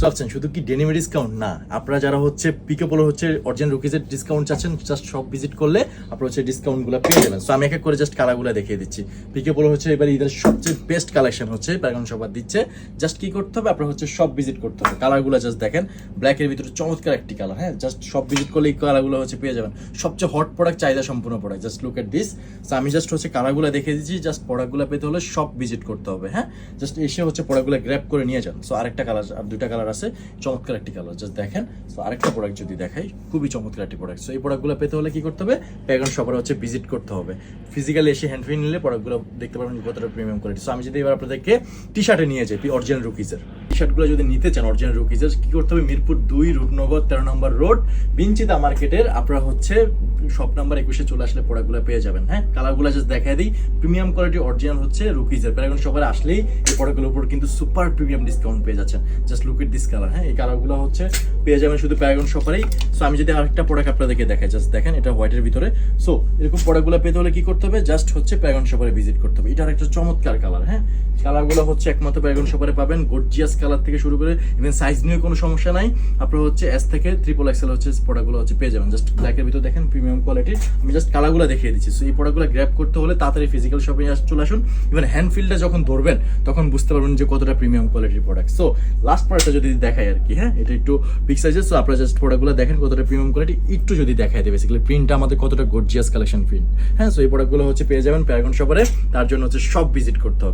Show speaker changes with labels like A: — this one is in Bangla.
A: সো শুধু কি ডেনিমে ডিসকাউন্ট না। আপনারা যারা হচ্ছে পিকে পোলো হচ্ছে অরিজিনাল রুকিজের ডিসকাউন্ট চাচ্ছেন জাস্ট সব ভিজিট করলে আপনারা হচ্ছে ডিসকাউন্টগুলো পেয়ে যাবেন। সো আমি এক এক করে জাস্ট কালারগুলো দেখিয়ে দিচ্ছি। পিকে পোলো হচ্ছে এবার ঈদের সবচেয়ে বেস্ট কালেকশন হচ্ছে প্যারাগন সবার দিচ্ছে। জাস্ট কি করতে হবে? আপনার হচ্ছে সব ভিজিট করতে হবে। কালারগুলো জাস্ট দেখেন। ব্ল্যাকের ভিতরে চমৎকার একটি কালার হ্যাঁ? জাস্ট সব ভিজিট করলে এই কালারগুলো হচ্ছে পেয়ে যাবেন। সবচেয়ে হট প্রোডাক্ট চাহিদা সম্পূর্ণ product just look at this so আমি জাস্ট হচ্ছে কালারগুলো দেখিয়ে দিচ্ছি জাস্ট প্রোডাক্টগুলো পেতে হলে সব ভিজিট করতে হবে হ্যাঁ? জাস্ট এসে হচ্ছে প্রোডাক্টগুলো গ্র্যাপ করে নিয়ে যান। সো আরেকটা কালার আর দুইটা কালার আছে, চমৎকার একটি কালার জাস্ট দেখেন। সো আরেকটা প্রোডাক্ট যদি দেখাই, খুবই চমৎকার একটি প্রোডাক্ট সো এই প্রোডাক্টগুলো পেতে হলে কি করতে হবে? প্যাগন সবার হচ্ছে ভিজিট করতে হবে। ফিজিক্যালি এসে হ্যান্ড ফ্রি নিলে প্রোডাক্টগুলো দেখতে পারবেন কতটা প্রিমিয়াম কোয়ালিটি সো আমি যদি এবার আপনাদেরকে টি শার্টে নিয়ে যাই অরিজিনাল রুকিজের টি শার্টগুলো যদি নিতে চান অরিজিনাল রুকিজের কি করতে হবে? মিরপুর দুই, রূপনগর তেরো নম্বর রোড বিঞ্চিতা মার্কেটের, আপনারা হচ্ছে শপ নাম্বার একুশে চলে আসলে প্রোডাক্টগুলো পেয়ে যাবেন হ্যাঁ? কালারগুলো জাস্ট দেখাই দিই। প্রিমিয়াম কোয়ালিটি অরিজিনাল হচ্ছে রুকিজের প্যারাগন সবার আসলেই এই প্রোডাক্টগুলোর উপর কিন্তু সুপার প্রিমিয়াম ডিসকাউন্ট পেয়ে যাচ্ছেন। Just look it this colour হ্যাঁ? এই কালারগুলো হচ্ছে পেয়ে যাবেন শুধু প্যারাগন শপারেই সো আমি যদি আরেকটা প্রোডাক্ট আপনাদেরকে দেখাই জাস্ট দেখেন, এটা হোয়াইটের ভিতরে। সো এরকম প্রোডাক্টগুলো পেতে হলে কি করতে হবে? জাস্ট হচ্ছে প্যারাগন শপারে ভিজিট করতে হবে। এটা একটা চমৎকার কালার হ্যাঁ? কালারগুলো হচ্ছে একমাত্র প্যারাগন শপারে পাবেন। গর্জিয়াস কালার থেকে শুরু করে ইভেন সাইজ নিয়ে কোনো সমস্যা নাই। আপনার হচ্ছে এস থেকে ট্রিপল এক্সেল হচ্ছে প্রোডাক্টগুলো হচ্ছে পেয়ে যাবেন। জাস্ট ব্ল্যাকের ভিতর দেখেন প্রিমিয়াম কোয়ালিটির আমি জাস্ট কালারগুলো দেখিয়ে দিচ্ছি। সো এই প্রোডাক্টগুলো গ্র্যাপ করতে হলে তাড়াতাড়ি ফিজিক্যাল শপে চলে আসুন। ইভেন হ্যান্ড ফিলটা যখন ধরবেন, তখন বুঝতে পারবেন যে কতটা প্রিমিয়াম কোয়ালিটির প্রোডাক্ট সো লাস্ট প্রোডাক্টটা যদি দেখাই আর কি হ্যাঁ? এটা একটু বিগ সাইজের সো আপনারা জাস্ট প্রোডাক্টগুলো দেখেন কতটা প্রিমিয়াম কোয়ালিটি একটু যদি দেখাই দেয় বেসিক্যালি প্রিন্টটা আমাদের কতটা গর্জিয়াস কালেকশন প্রিন্ট হ্যাঁ? সো এই প্রোডাক্টগুলো হচ্ছে পেয়ে যাবেন প্যারাগন শপারে তার জন্য হচ্ছে সব ভিজিট করতে হবে।